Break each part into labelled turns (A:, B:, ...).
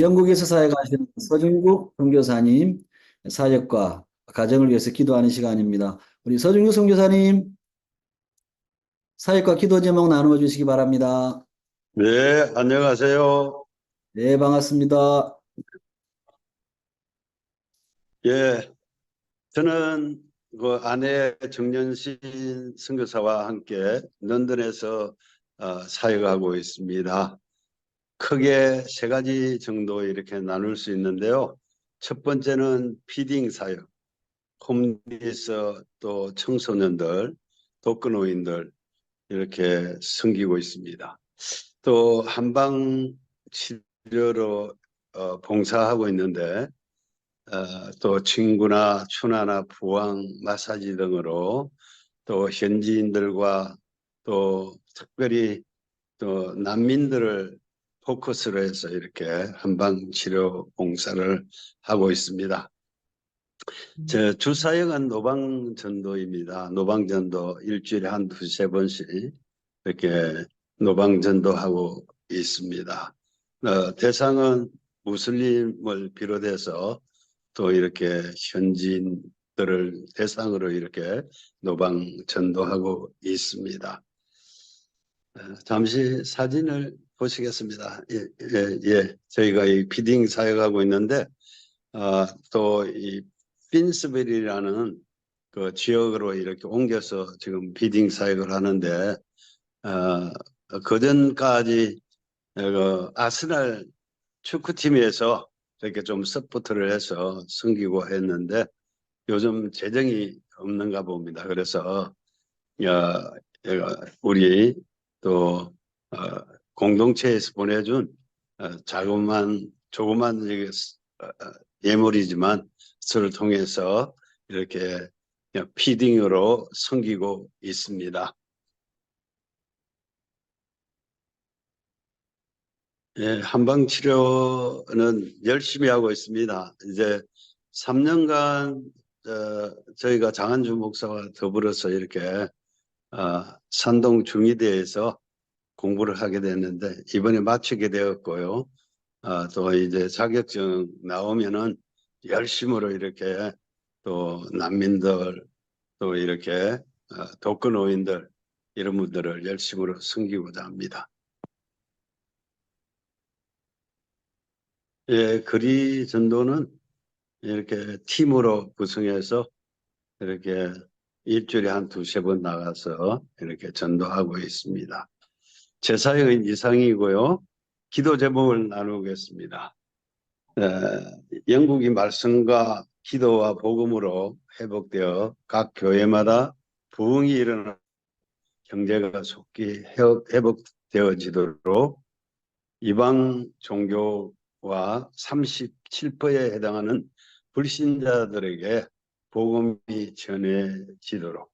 A: 영국에서 사역 하시는 서중국 선교사님 사역과 가정을 위해서 기도하는 시간입니다. 우리 서중국 선교사님 사역과 기도 제목 나누어 주시기 바랍니다.
B: 네, 안녕하세요.
A: 네, 반갑습니다.
B: 예, 저는 그 아내 정년신 선교사와 함께 런던에서 어, 사역하고 있습니다. 크게 세 가지 정도 이렇게 나눌 수 있는데요. 첫 번째는 피딩 사역, 홈리스 또 청소년들, 독거노인들 이렇게 섬기고 있습니다. 또 한방 치료로 어, 봉사하고 있는데 어, 또 친구나 추나나 부항 마사지 등으로 또 현지인들과 또 특별히 또 난민들을 포커스로 해서 이렇게 한방 치료 봉사를 하고 있습니다. 제 주사역은 노방전도입니다. 노방전도 일주일에 한 두세 번씩 이렇게 노방전도하고 있습니다. 어, 대상은 무슬림을 비롯해서 또 이렇게 현지인들을 대상으로 이렇게 노방 전도하고 있습니다. 어, 잠시 사진을 보시겠습니다. 예, 예, 예. 저희가 이 피딩 사역하고 있는데 어, 또이 핀스벨이라는 그 지역으로 이렇게 옮겨서 지금 비딩 사역을 하는데 어, 그전까지 그 아스날 축구팀에서 이렇게 좀 서포트를 해서 섬기고 했는데 요즘 재정이 없는가 봅니다. 그래서 야, 우리 또 어, 공동체에서 보내준 어, 자그만 조그만 어, 어, 예물이지만 서를 통해서 이렇게 피딩으로 섬기고 있습니다. 예, 한방 치료는 열심히 하고 있습니다. 이제 3년간 어, 저희가 장한주 목사와 더불어서 이렇게 어, 산동 중위대에서 공부를 하게 됐는데 이번에 마치게 되었고요. 어, 또 이제 자격증 나오면은 열심으로 이렇게 또 난민들 또 이렇게 어, 독거노인들 이런 분들을 열심으로 섬기고자 합니다. 예, 거리 전도는 이렇게 팀으로 구성해서 이렇게 일주일에 한 두세 번 나가서 이렇게 전도하고 있습니다. 제 사역은 이상이고요. 기도 제목을 나누겠습니다. 에, 영국이 말씀과 기도와 복음으로 회복되어 각 교회마다 부흥이 일어나 경제가 속기 회복되어지도록 이방 종교와 37%에 해당하는 불신자들에게 복음이 전해지도록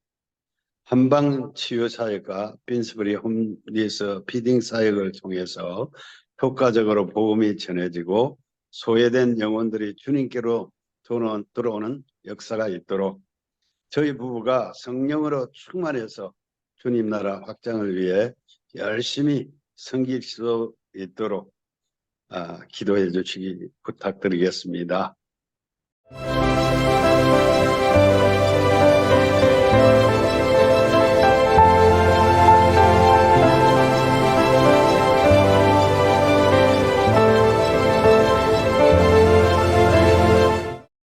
B: 한방 치유 사역과 빈스브리 홈리스 피딩 사역을 통해서 효과적으로 복음이 전해지고 소외된 영혼들이 주님께로 들어오는 역사가 있도록 저희 부부가 성령으로 충만해서 주님 나라 확장을 위해 열심히 섬길 수 있도록 아, 기도해 주시기 부탁드리겠습니다.